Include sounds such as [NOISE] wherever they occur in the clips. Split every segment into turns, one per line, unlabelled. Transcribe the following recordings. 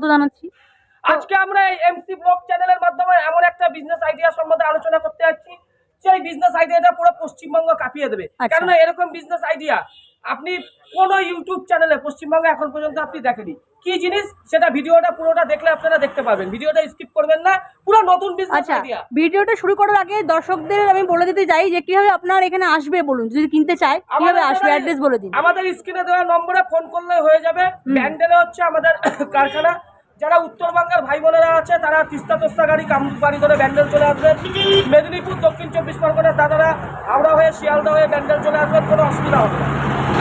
স্বাগত জানাচ্ছি।
আজকে আমরা এই এমসি ব্লগ চ্যানেলের মাধ্যমে এমন একটা বিজনেস আইডিয়া সম্বন্ধে আলোচনা করতে যাচ্ছি। সেই বিজনেস আইডিয়াটা পুরো পশ্চিমবঙ্গ কাঁপিয়ে দেবে।
আচ্ছা।
কেননা এরকম বিজনেস আইডিয়া আপনি কোনো ইউটিউব চ্যানেলে পশ্চিমবঙ্গে এখন পর্যন্ত আপনি দেখেনি কি জিনিস সেটা ভিডিওটা পুরোটা দেখলে আপনারা দেখতে পাবেন। ভিডিওটা স্কিপ করবেন না পুরো নতুন বিজনেস
আচ্ছা
আইডিয়া
ভিডিওটা শুরু করার আগে দর্শকদের আমি বলে দিতে চাই যে কীভাবে আপনার এখানে আসবে বলুন যদি কিনতে চায় কীভাবে আসবে অ্যাড্রেস বলে দিন।
আমাদের স্ক্রিনে দেওয়া নম্বরে ফোন করলে হয়ে যাবে। ব্যান্ডেলে হচ্ছে আমাদের [COUGHS] কারখানা। যারা উত্তরবঙ্গের ভাই বোনেরা আছে তারা তিস্তা তোস্তা গাড়ি বাড়ি ধরে ব্যান্ডেল চলে আসবেন মেদিনীপুর দক্ষিণ চব্বিশ পরগনার দাদারা হাওড়া হয়ে শিয়ালদা হয়ে ব্যান্ডেল চলে আসবেন কোনো অসুবিধা হবে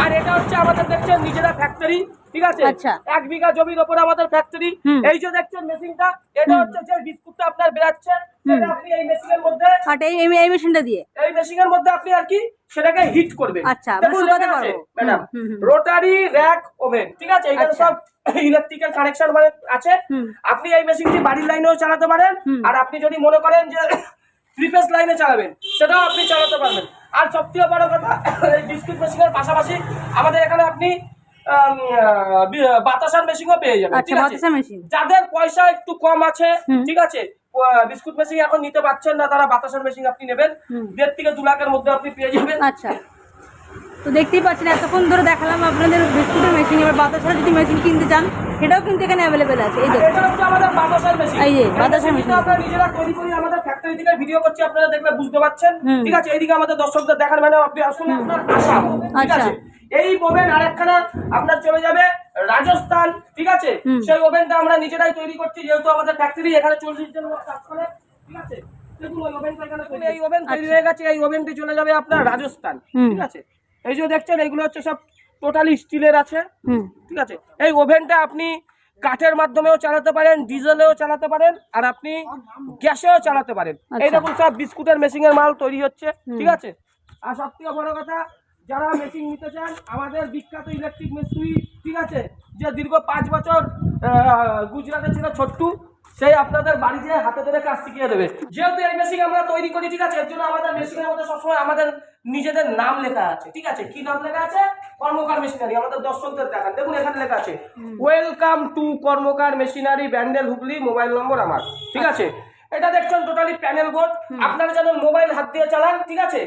আর এটা হচ্ছে আমাদের দেখছেন নিজেরা ফ্যাক্টরি ঠিক আছে?
আচ্ছা।
এক বিঘা জমির ওপরে আমাদের ফ্যাক্টরি এই যে দেখছেন মেশিনটা এটা হচ্ছে যে বিস্কুটটা আপনার বেরাচ্ছে সেটা আপনি এই মেশিনের মধ্যে
এই মেশিনটা দিয়ে?
এই মেশিনের মধ্যে আপনি আর কি সেটাকে হিট করবেন।
আচ্ছা।
ম্যাডাম। রোটারি র্যাক ওভেন ঠিক আছে? এখানে
আচ্ছা।
সব ইলেকট্রিক্যাল কানেকশন মানে আছে। আপনি এই মেশিনটি বাড়ির লাইনেও চালাতে পারেন। আর আপনি যদি মনে করেন যে [COUGHS] থ্রি লাইনে চালাবেন সেটাও আপনি চালাতে পারবেন। আর সবথেকে বড় কথা [COUGHS] এই বিস্কুট মেশিনের পাশাপাশি আমাদের এখানে আপনি বাতাসার মেশিনও পেয়ে যাবেন
আচ্ছা
ঠিক আছে? যাদের পয়সা একটু কম আছে ঠিক আছে? বিস্কুট মেশিন এখন নিতে পারছেন না তারা বাতাসের মেশিন আপনি নেবেন। দেড় থেকে দু লাখের মধ্যে আপনি পেয়ে যাবেন।
আচ্ছা। তো দেখতেই পাচ্ছেন এতক্ষণ ধরে দেখালাম আপনাদের বিস্কুটের মেশিন এবার বাতাসার যদি মেশিন কিনতে চান সেটাও কিন্তু এখানে অ্যাভেলেবেল আছে। এই
হচ্ছে আমাদের বাতাসের মেশিন
এই যে, বাতাসের মেশিন।
আমরা নিজেরা তৈরি করি আমাদের ফ্যাক্টরি থেকে ভিডিও করছি আপনারা দেখলে বুঝতে পারছেন। ঠিক আছে? এইদিকে আমাদের দর্শকদের দেখার মানে আপনি আসুন আপনার ঠিক
আচ্ছা।
আছে? এই ওভেন আরেকখানা আপনার চলে যাবে রাজস্থান ঠিক আছে? সেই ওভেনটা আমরা নিজেরাই তৈরি করছি যেহেতু আমাদের ফ্যাক্টরি এখানে চল্লিশ জন লোক কাজ করে ঠিক আছে? এই ওভেন তৈরি হয়ে গেছে এই ওভেনটি চলে যাবে আপনার রাজস্থান ঠিক আছে? এই যে দেখছেন এইগুলো হচ্ছে সব টোটালি স্টিলের আছে ঠিক আছে? এই ওভেনটা আপনি কাঠের মাধ্যমেও চালাতে পারেন ডিজেলেও চালাতে পারেন আর আপনি গ্যাসেও চালাতে পারেন।
আচ্ছা।
এই দেখুন সব বিস্কুটের মেশিনের মাল তৈরি হচ্ছে ঠিক আছে? আর সব থেকে বড় কথা যারা মেশিন নিতে চান আমাদের বিখ্যাত ইলেকট্রিক মিস্ত্রি ঠিক আছে যে দীর্ঘ পাঁচ বছর গুজরাটে ছিল ছোট্টু সেই আপনাদের বাড়িতে হাতে ধরে কাজ শিখিয়ে দেবে। যেহেতু এই মেশিন আমরা তৈরি করি ঠিক আছে এর জন্য আমাদের মেশিনের মধ্যে সবসময় আমাদের নিজেদের নাম লেখা আছে ঠিক আছে। কি নাম লেখা আছে? কর্মকার মেশিনারি আমাদের দর্শকদের দেখান। দেখুন এখানে লেখা আছে welcome to Karmakar machinery Bandel Hooghly mobile number আমার। ঠিক আছে এটা দেখছেন টোটালি প্যানেল বোর্ড আপনারা যেন মোবাইল হাত দিয়ে চালান ঠিক আছে?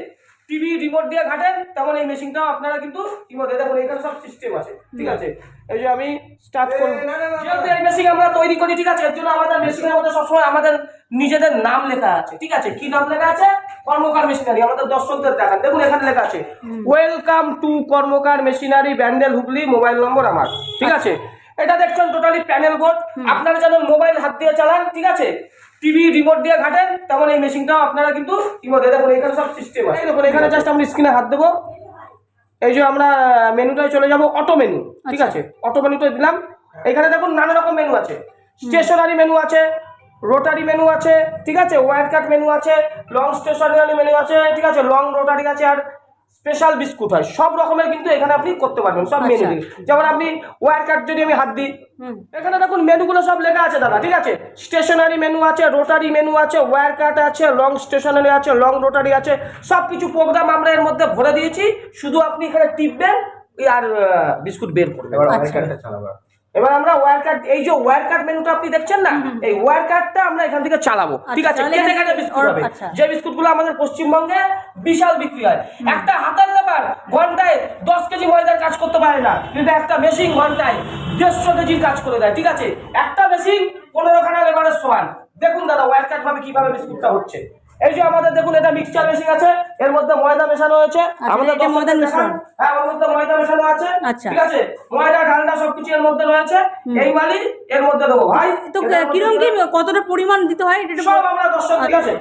টিভি রিমোট দিয়ে ঘাটেন তেমন এই মেশিনটাও আপনারা কিন্তু রিমোটে দেখুন এখানে সব সিস্টেম আছে ঠিক আছে? এই যে আমি স্টার্ট করব। যেহেতু এই মেশিন আমরা তৈরি করি ঠিক আছে? এর জন্য আমাদের মেশিনের মধ্যে সবসময় আমাদের নিজেদের নাম লেখা আছে ঠিক আছে? কি নাম লেখা আছে? কর্মকার মেশিনারি আমাদের দর্শকদের দেখান। দেখুন এখানে লেখা আছে welcome to Karmakar machinery Bandel Hooghly mobile number আমার। ঠিক আছে? এটা দেখছেন টোটালি প্যানেল বোর্ড আপনারা যেন মোবাইল হাত দিয়ে চালান ঠিক আছে? টিভি রিমোট দিয়ে ঘাটেন তেমন এই মেশিনটাও আপনারা কিন্তু রিমোটে দেখুন এখানে সব সিস্টেম আছে। দেখুন এখানে জাস্ট আমরা স্ক্রিনে হাত দেবো। এই যে আমরা মেনুটায় চলে যাব অটো মেনু ঠিক
আচ্ছা।
আছে? অটো মেনুতে দিলাম। এখানে দেখুন নানা রকম মেনু আছে। স্টেশনারি মেনু আছে রোটারি মেনু আছে ঠিক আছে? ওয়ার কাট মেনু আছে লং স্টেশনারি মেনু আছে ঠিক আছে? লং রোটারি আছে আর স্পেশাল বিস্কুট হয়। সব রকমের কিন্তু এখানে আপনি করতে পারবেন সব মেনু
আচ্ছা।
যেমন আপনি ওয়ার কার্ড যদি আমি হাত দিই
হুম।
এখানে দেখুন মেনুগুলো সব লেখা আছে দাদা ঠিক আছে? স্টেশনারি মেনু আছে রোটারি মেনু আছে ওয়ার কাট আছে লং স্টেশনারি আছে লং রোটারি আছে সব কিছু প্রোগ্রাম আমরা এর মধ্যে ভরে দিয়েছি। শুধু আপনি এখানে টিপবেন আর বিস্কুট বের করবেন।
এবার
আচ্ছা।
আমরা ওয়্যার কাট এই যে ওয়্যার কাট মেনুটা আপনি দেখছেন না? এই ওয়্যার কাটটা আমরা এখান থেকে চালাবো। ঠিক আছে? কেটে কেটে বিস্কুট হবে?
আচ্ছা।
যে বিস্কুটগুলো আমাদের পশ্চিমবঙ্গে বিশাল বিক্রি হয়। একটা হাতের লেবার ঘন্টায় দশ কেজি ময়দার কাজ করতে পারে না। কিন্তু একটা মেশিন ঘন্টায় দেড়শো কেজির কাজ করে দেয়। ঠিক আছে? একটা মেশিন পনেরো খানা লেবারের সমান। দেখুন দাদা ওয়্যার কাট ভাবে কীভাবে বিস্কুটটা হচ্ছে। এই যে আমাদের দেখুন এটা মিক্সচার মেশিন আছে এর মধ্যে ময়দা মেশানো হয়েছে। আমাদের
ময়দা মেশানো।
হ্যাঁ ওর মধ্যে ময়দা মেশানো আছে
আচ্ছা।
ঠিক আছে? ময়দা ঠান্ডা সবকিছু এর মধ্যে রয়েছে। এই মালি এর মধ্যে দেবো ভাই।
তো কিরম কি কতটা পরিমাণ দিতে হয় এটা
সব আমরা দর্শক ঠিক
আচ্ছা।
আছে?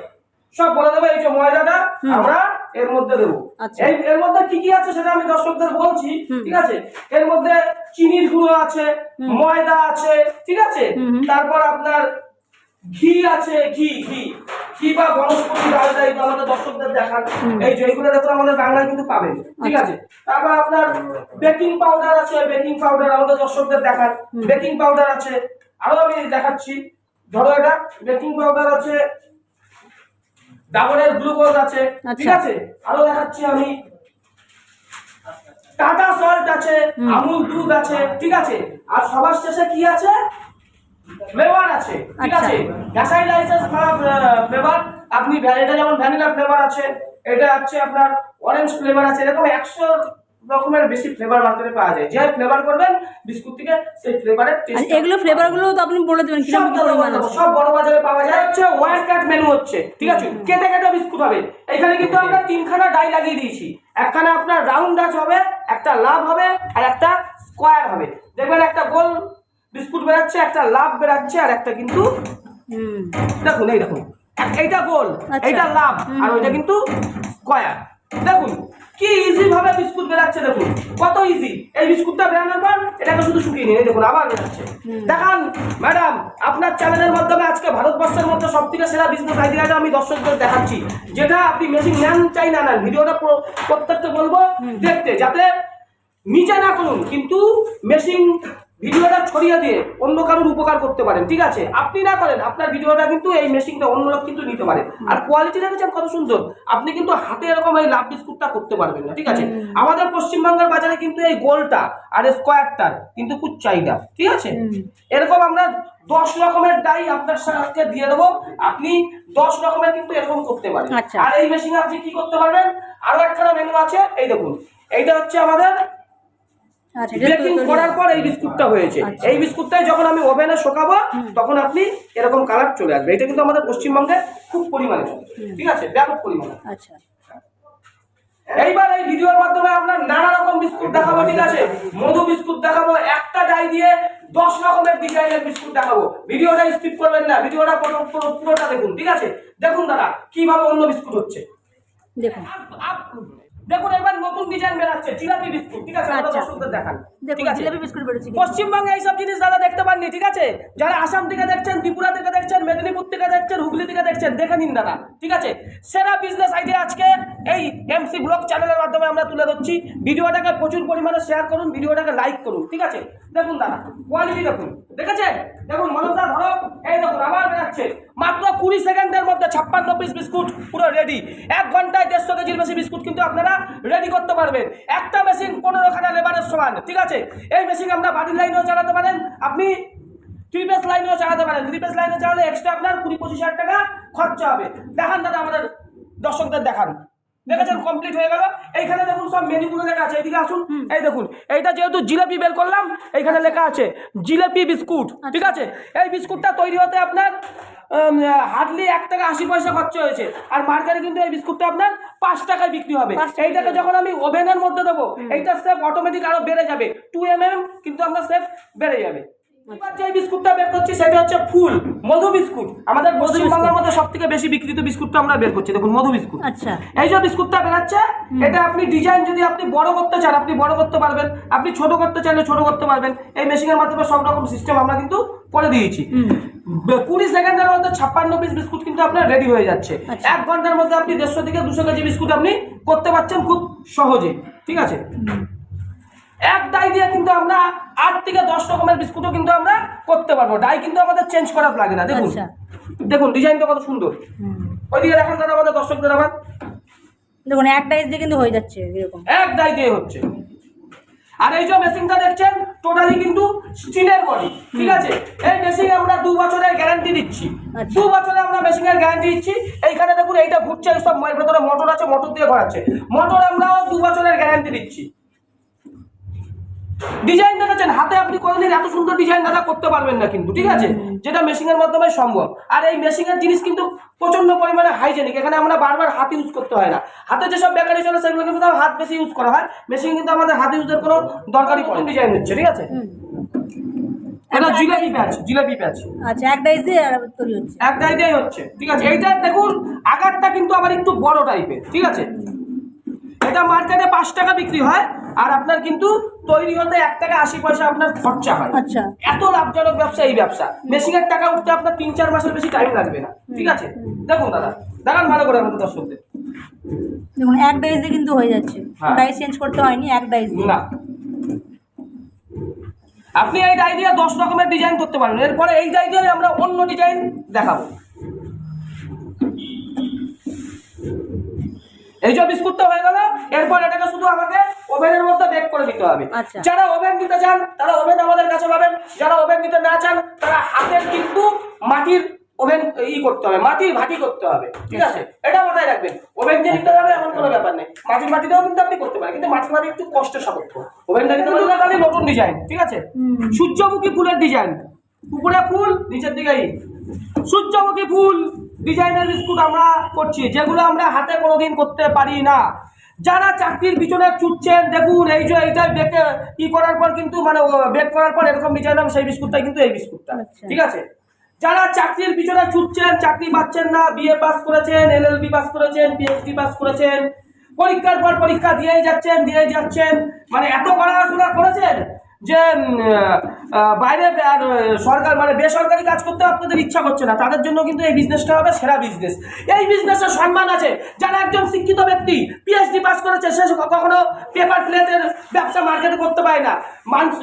সব বলে দেবো এই যে ময়দাটা আমরা এর মধ্যে দেবো।
আচ্ছা।
এই এর মধ্যে কি কি আছে সেটা আমি দর্শকদের বলছি ঠিক আছে? এর মধ্যে চিনির গুঁড়ো আছে ময়দা আছে ঠিক আছে? তারপর আপনার ঘি আছে ঘি ঘি। ঘি বা বনস্পতি ডালটা এই আমাদের দর্শকদের দেখান এই যে এইগুলো আমাদের বাংলায় কিন্তু পাবেন ঠিক
আচ্ছা।
আছে তারপর আপনার বেকিং পাউডার আছে বেকিং পাউডার আমাদের দর্শকদের দেখান বেকিং পাউডার আছে আরও আমি দেখাচ্ছি ধরো এটা বেকিং পাউডার আছে ডাবরের গ্লুকোজ আছে ঠিক
আচ্ছা।
আছে? আরও দেখাচ্ছি আমি। টাটা সল্ট আছে আমুল দুধ আছে ঠিক আছে? আর সবার শেষে কি আছে? ফ্লেভার আছে ঠিক
আচ্ছা।
আছে? গ্যাসাই লাইসেন্স ফ্লেভার আপনি এটা যেমন ভ্যানিলা ফ্লেভার আছে এটা হচ্ছে আপনার অরেঞ্জ ফ্লেভার আছে এরকম একশো রকমের বেশি ফ্লেভার মার্কেটে পাওয়া যায়। যে ফ্লেভার করবেন বিস্কুট থেকে সেই ফ্লেভারের টেস্ট
এগুলো ফ্লেভারগুলো তো আপনি বলে দেবেন কীরকম
সব বড়
পরিমাণ
বাজারে- সব বড় বাজারে পাওয়া যায়। হচ্ছে ওয়ার কাট মেনু হচ্ছে ঠিক আছে? কেটে কেটে বিস্কুট হবে। এখানে কিন্তু আমরা তিনখানা ডাই লাগিয়ে দিয়েছি। একখানে আপনার রাউন্ড ডাচ হবে একটা লাভ হবে আর একটা স্কোয়ার হবে। দেখবেন একটা গোল বিস্কুট বেরাচ্ছে একটা লাভ বেরাচ্ছে আর একটা কিন্তু দেখুন এই দেখুন। এইটা গোল
আচ্ছা।
এইটা লাভ আর ওইটা কিন্তু স্কোয়ার। দেখুন কি ইজি ভাবে বিস্কুট বেরাচ্ছে দেখুন। কত ইজি। এই বিস্কুটটা বেরানোর পর এটাকে শুধু শুকিয়ে নিয়ে দেখুন আবার বেরাচ্ছে। দেখান ম্যাডাম আপনার চ্যানেলের মাধ্যমে আজকে ভারতবর্ষের মধ্যে সব থেকে সেরা বিজনেস আইডিয়াটা আমি দর্শকদের দেখাচ্ছি। যেটা আপনি মেশিন নেন চাই না নেন ভিডিওটা পুরো প্রত্যেকটা বলব দেখতে যাতে নিজে না করুন কিন্তু মেশিন ভিডিওটা ছড়িয়ে দিয়ে অন্য কারোর উপকার করতে পারেন ঠিক আছে? আপনি না করেন আপনার ভিডিওটা কিন্তু এই মেশিনটা অন্য লোক কিন্তু নিতে পারে। আর কোয়ালিটি দেখেছেন কত সুন্দর? আপনি কিন্তু হাতে এরকম এই লাভ বিস্কুটটা করতে পারবেন না ঠিক আছে? আমাদের পশ্চিমবঙ্গের বাজারে কিন্তু এই গোলটা আর স্কোয়ারটার কিন্তু খুব চাহিদা ঠিক আছে? এরকম আমরা দশ রকমের ডাই আপনার সাথে দিয়ে দেবো আপনি দশ রকমের কিন্তু এরকম করতে পারেন।
আচ্ছা।
আর এই মেশিনে আপনি কি করতে পারবেন? আরও একখানা মেনু আছে এই দেখুন। এইটা হচ্ছে আমাদের বেকিং করার পর এই বিস্কুটটা হয়েছে।
আচ্ছা।
এই বিস্কুটটাই যখন আমি ওভেনে শোকাবো তখন আপনি এরকম কালার চলে আসবে। এটা কিন্তু আমাদের পশ্চিমবঙ্গে খুব পরিমাণে চলে ঠিক আছে? ব্যাপক পরিমাণে।
আচ্ছা।
এইবার এই ভিডিওর মাধ্যমে আমরা নানা রকম বিস্কুট দেখাবো ঠিক আছে? মধু বিস্কুট দেখাবো একটা ডাই দিয়ে দশ রকমের ডিজাইনের বিস্কুট দেখাবো। ভিডিওটা স্কিপ করবেন না ভিডিওটা পুরো- পুরো- পুরোটা দেখুন ঠিক আছে? দেখুন দাদা কীভাবে অন্য বিস্কুট হচ্ছে।
দেখুন।
দেখুন এবার নতুন ডিজাইন বেরাচ্ছে জিলাপি বিস্কুট ঠিক আছে? আমরা
আচ্ছা।
দর্শকদের দেখান ঠিক আছে?
জিলাপি বিস্কুট বেরোচ্ছে।
পশ্চিমবঙ্গে এইসব জিনিস দাদা দেখতে পাননি ঠিক আছে? যারা আসাম থেকে দেখছেন ত্রিপুরা থেকে দেখছেন মেদিনীপুর থেকে দেখছেন হুগলি থেকে দেখছেন দেখে নিন দাদা ঠিক আছে? সেরা বিজনেস আইডিয়া আজকে এই এমসি ব্লগ চ্যানেলের মাধ্যমে আমরা তুলে ধরছি। ভিডিওটাকে প্রচুর পরিমাণে শেয়ার করুন ভিডিওটাকে লাইক করুন ঠিক আছে? দেখুন দাদা কোয়ালিটি দেখুন দেখেছেন? দেখুন মনোজদা ধরো এই দেখুন আবার বেরাচ্ছে। মাত্র কুড়ি সেকেন্ডের মধ্যে ছাপ্পান্ন পিস বিস্কুট পুরো রেডি এক ঘন্টায় দেড়শো কেজির বেশি বিস্কুট কিন্তু আপনারা রেডি করতে পারবেন। একটা মেশিন পনেরো খানা লেবারের সমান, ঠিক আছে? এই মেশিন আমরা বাড়ির লাইনেও চালাতে পারেন, আপনি থ্রি পেস লাইনেও চালাতে পারেন। থ্রি পেস লাইনে চালালে এক্সট্রা আপনার কুড়ি পঁচিশ হাজার টাকা খরচা হবে। দেখান দাদা আমাদের দর্শকদের দেখান। দেখেছেন কমপ্লিট হয়ে গেল। এইখানে দেখুন সব মেনুগুলো লেখা আছে এইদিকে আসুন। এই দেখুন এইটা যেহেতু জিলাপি বের করলাম এইখানে লেখা আছে জিলাপি বিস্কুট ঠিক আছে? এই বিস্কুটটা তৈরি হতে আপনার হার্ডলি এক টাকা আশি পয়সা খরচা হয়েছে। আর মার্কেটে কিন্তু এই বিস্কুটটা আপনার পাঁচ টাকায় বিক্রি হবে। এইটাকে যখন আমি ওভেনের মধ্যে দেবো এইটার সেফ অটোমেটিক আরও বেড়ে যাবে। টু এম এম কিন্তু আপনার সেফ বেড়ে যাবে। এবার যে বিস্কুটটা বের করছি সেটা হচ্ছে ফুল মধু বিস্কুট। আমাদের মধ্যে সব থেকে বেশি বিক্রিত বিস্কুটটা আমরা বের করছি। দেখুন মধু বিস্কুট।
আচ্ছা।
এই যে বিস্কুটটা বেরাচ্ছে এটা আপনি ডিজাইন যদি আপনি বড় করতে চান আপনি বড় করতে পারবেন। আপনি ছোট করতে চাইলে ছোট করতে পারবেন। এই মেশিনের মাধ্যমে সব রকম সিস্টেম আমরা কিন্তু করে দিয়েছি। কুড়ি সেকেন্ডের মধ্যে ছাপ্পান্ন পিস বিস্কুট কিন্তু আপনার রেডি হয়ে যাচ্ছে।
আচ্ছা।
এক ঘণ্টার মধ্যে আপনি দেড়শো থেকে দুশো কেজি বিস্কুট আপনি করতে পারছেন খুব সহজে। ঠিক আছে? এক ডাই দিয়ে কিন্তু আমরা আট থেকে দশ রকমের বিস্কুটও কিন্তু আমরা করতে পারব। ডাই কিন্তু আমাদের চেঞ্জ করা লাগে না দেখুন।
আচ্ছা।
দেখুন ডিজাইনটা কত সুন্দর। ওইদিকে দেখান দাদা আমাদের দর্শকদের আবার
দেখুন এক ডাইস দিয়ে কিন্তু হয়ে যাচ্ছে এরকম।
এক দায় দিয়ে হচ্ছে। আর এই যে মেশিনটা দেখছেন টোটালি কিন্তু স্টিলের বডি ঠিক আছে? এই মেশিন আমরা দু বছরের গ্যারান্টি দিচ্ছি।
আচ্ছা।
দু বছরে আমরা মেশিনের গ্যারান্টি দিচ্ছি। এইখানে দেখুন এইটা ঘুরছে সব ভেতরে মোটর আছে মোটর দিয়ে ঘোরাচ্ছে। মোটর আমরাও দু বছরের গ্যারান্টি দিচ্ছি। ডিজাইন দেখাচ্ছেন হাতে আপনি কোনোদিন এত সুন্দর ডিজাইন দাদা করতে পারবেন না কিন্তু ঠিক আছে? যেটা মেশিনের মাধ্যমে সম্ভব। আর এই মেশিনের জিনিস কিন্তু প্রচণ্ড পরিমাণে হাইজেনিক এখানে আমরা বারবার হাত ইউজ করতে হয় না। হাতে যেসব বেকারি চলে সেগুলো কিন্তু হাত বেশি ইউজ করা হয়। মেশিন কিন্তু আমাদের হাত ইউজের কোনো দরকারই পড়ে ডিজাইন হচ্ছে ঠিক আছে? এটা জিলাপি প্যাচ জিলাপি প্যাচ
আচ্ছা এক ডাইস দিয়ে আর তৈরি হচ্ছে।
এক দায়টাই হচ্ছে ঠিক আছে? এইটা দেখুন আগারটা কিন্তু আবার একটু বড় টাইপের ঠিক আছে? এটা মার্কেটে পাঁচ টাকা বিক্রি হয় আর আপনার কিন্তু তৈরি হতে এক টাকা আশি পয়সা আপনার খরচা হয়।
আচ্ছা।
এত লাভজনক ব্যবসা এই ব্যবসা। মেশিনের টাকা উঠতে আপনার তিন চার মাসের বেশি টাইম লাগবে না। ঠিক আছে? দেখুন দাদা দেখান ভালো করে আমাদের দর্শকদের।
দেখুন এক ডাইস দিয়ে কিন্তু হয়ে যাচ্ছে।
হ্যাঁ।
ডাইস চেঞ্জ করতে হয়নি এক ডাইস দিয়ে।
না। আপনি এই ডাই দিয়ে দশ রকমের ডিজাইন করতে পারবেন এরপরে এই ডাই দিয়ে আমরা অন্য ডিজাইন দেখাবো। এই যে বিস্কুটটা হয়ে গেল। এরপর এটাকে শুধু আমাকে ওভেনের মধ্যে বেক করে দিতে হবে।
আচ্ছা।
যারা ওভেন দিতে চান তারা ওভেন আমাদের কাছে পাবেন। যারা ওভেন দিতে না চান তারা হাতের কিন্তু মাটির ওভেন ই করতে হবে মাটির ভাটি করতে হবে। ঠিক আছে? এটা মাথায় রাখবেন। ওভেন যে নিতে হবে এমন কোনো ব্যাপার নেই। মাটির ভাটিটাও কিন্তু আপনি করতে পারেন কিন্তু মাটির ভাটি একটু কষ্ট সাপেক্ষ। ওভেনটা কিন্তু খালি নতুন ডিজাইন ঠিক আছে? সূর্যমুখী ফুলের ডিজাইন উপরে ফুল নিচের দিকে। সূর্যমুখী ফুল ডিজাইনের বিস্কুট আমরা করছি যেগুলো আমরা হাতে কোনোদিন করতে পারি না। যারা চাকরির পিছনে ছুটছেন দেখুন এই যে এইটা বেকে ই করার পর কিন্তু মানে বেক করার পর এরকম হবে সেই বিস্কুটটাই কিন্তু এই বিস্কুটটা
আচ্ছা।
ঠিক আছে যারা চাকরির পিছনে ছুটছেন চাকরি পাচ্ছেন না বিএ পাস করেছেন এল এলএলবি পাস করেছেন পিএইচডি পাস করেছেন পরীক্ষার পর পরীক্ষা দিয়েই যাচ্ছেন দিয়েই যাচ্ছেন মানে এত পড়াশোনা করেছেন যে বাইরে, আর, সরকার মানে বেসরকারি কাজ করতে আপনাদের ইচ্ছা করছে না। তাদের জন্য কিন্তু এই বিজনেসটা হবে সেরা বিজনেস এই বিজনেসের সম্মান আছে। যারা একজন শিক্ষিত ব্যক্তি পিএইচডি পাস করেছে, সে কখনো পেপার প্লেটের ব্যবসা মার্কেটে করতে পারে না।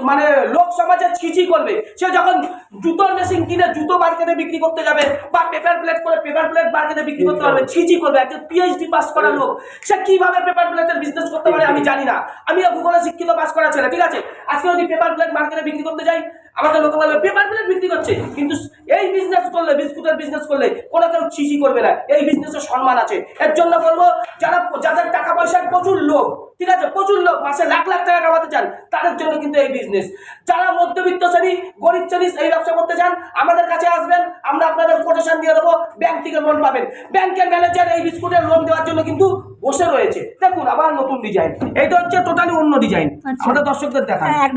মানে লোক সমাজে ছিচি করবে। সে যখন জুতোর মেশিন কিনে জুতো মার্কেটে বিক্রি করতে যাবে, বা পেপার প্লেট করে পেপার প্লেট মার্কেটে বিক্রি করতে পারবে, ছিচি করবে, একজন পিএইচডি পাস করা লোক, সে কীভাবে পেপার প্লেটের বিজনেস করতে পারে আমি জানি না। আমিও ভূগোলে শিক্ষিত পাস করা ছেলে, ঠিক আছে? আজকে যদি পেপার প্লেট মার্কেটে বিক্রি করতে যাই আমাকে লোকে বলবে পেপার প্লেট বিক্রি করছে। কিন্তু এই বিজনেস করলে বিস্কুটের বিজনেস করলে কোনো কেউ ছিচি করবে না। এই বিজনেসের সম্মান আছে। এর জন্য বলব যারা যাদের টাকা পয়সার প্রচুর লোক ঠিক আছে? প্রচুর লোক মাসে লাখ লাখ টাকা কামাতে চান তাদের জন্য কিন্তু এই বিজনেস যারা মধ্যবিত্ত শ্রেণি গরিব শ্রেণি এই ব্যবসা করতে চান আমাদের কাছে আসবেন আমরা আপনাদের কোটেশন দিয়ে দেবো ব্যাংক থেকে লোন পাবেন। ব্যাংকের ম্যানেজার এই বিস্কুটের লোন দেওয়ার জন্য কিন্তু বসে রয়েছে। দেখুন আবার নতুন ডিজাইন এইটা হচ্ছে টোটালি অন্য ডিজাইন
আচ্ছা।
আমাদের দর্শকদের দেখান।
হ্যাঁ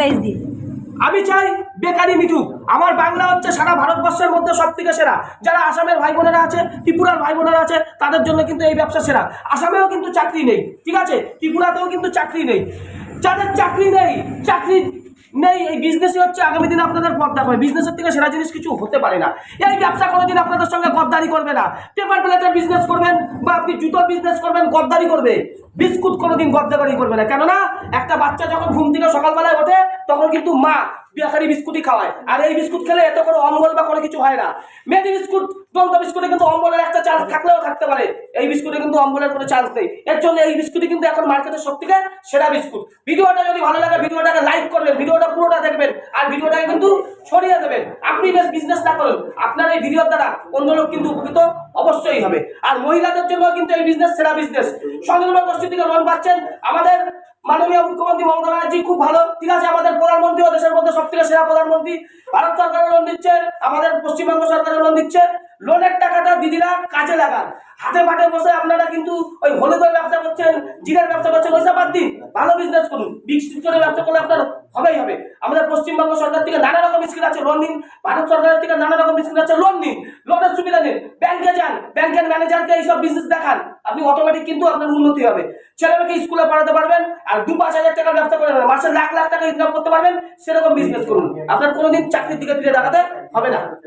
আমি চাই বেকারি মিটুক আমার বাংলা হচ্ছে সারা ভারতবর্ষের মধ্যে সব থেকে সেরা। যারা আসামের ভাই বোনেরা আছে, ত্রিপুরার ভাই বোনেরা আছে, তাদের জন্য কিন্তু এই ব্যবসা সেরা। আসামেও কিন্তু চাকরি নেই, ঠিক আছে? ত্রিপুরাতেও কিন্তু চাকরি নেই। যাদের চাকরি নেই চাকরি নেই, এই বিজনেসই হচ্ছে আগামী দিনে আপনাদের পথ দেখাবে বিজনেসের থেকে সেরা জিনিস কিছু হতে পারে না। এই ব্যবসা কোনোদিন আপনাদের সঙ্গে গদ্দারি করবে না। পেপার প্লেটের বিজনেস করবেন বা আপনি জুতোর বিজনেস করবেন, গদ্দারি করবে। বিস্কুট কোনোদিন গদ্দারি করবে না। কেননা, একটা বাচ্চা যখন ঘুম থেকে সকালবেলায় ওঠে, তখন কিন্তু মা বেকারি বিস্কুটই খাওয়ায়। আর এই বিস্কুট খেলে এত কোনো অম্বল বা কোনো কিছু হয় না। মেদি বিস্কুট, দন্ত বিস্কুটে কিন্তু অম্বলের একটা চান্স থাকলেও থাকতে পারে। এই বিস্কুটে কিন্তু অম্বলের কোনো চান্স নেই। এর জন্য এই বিস্কুটই কিন্তু এখন মার্কেটের সব থেকে সেরা বিস্কুট। ভিডিওটা যদি ভালো লাগে, ভিডিওটাকে লাইক করবেন, ভিডিওটা পুরোটা দেখবেন, আর ভিডিওটাকে কিন্তু ছড়িয়ে দেবেন। আপনি বেশ বিজনেস না করুন, আপনার এই ভিডিওর দ্বারা অন্য লোক কিন্তু উপকৃত অবশ্যই হবে। আর মহিলাদের জন্য কিন্তু এই বিজনেস সেরা বিজনেস স্বনির্ভর গোষ্ঠী থেকে লোন পাচ্ছেন আমাদের মাননীয় মুখ্যমন্ত্রী মমতা ব্যানার্জি, খুব ভালো। ঠিক আছে, আমাদের প্রধানমন্ত্রী ও দেশের মধ্যে সব থেকে সেরা প্রধানমন্ত্রী। ভারত সরকারের লোন দিচ্ছে আমাদের পশ্চিমবঙ্গ সরকারের লোন দিচ্ছে লোনের টাকাটা দিদিরা কাজে লাগান। হাতে মাঠে বসে আপনারা কিন্তু ওই হলুদের ব্যবসা করছেন, জিরের ব্যবসা করছেন, ওইসব বাদ দিন। ভালো বিজনেস করুন। বিস্কুট করে ব্যবসা করলে আপনার হবেই হবে। আমাদের পশ্চিমবঙ্গ সরকার থেকে নানা রকম স্কিম আছে লোন নিন। ভারত সরকারের থেকে নানা রকম স্কিম আছে লোন নিন। লোনের সুবিধা নিন। ব্যাংকে যান। ব্যাংকের ম্যানেজারকে এইসব বিজনেস দেখান। আপনি অটোমেটিক কিন্তু আপনার উন্নতি হবে। ছেলেমেয়েকে স্কুলে পড়াতে পারবেন আর দু পাঁচ হাজার টাকার ব্যবসা করে মাসে লাখ লাখ টাকা ইনকাম করতে পারবেন। সেরকম বিজনেস করুন। আপনার কোনোদিন চাকরির দিকে ফিরে দেখাতে হবে না।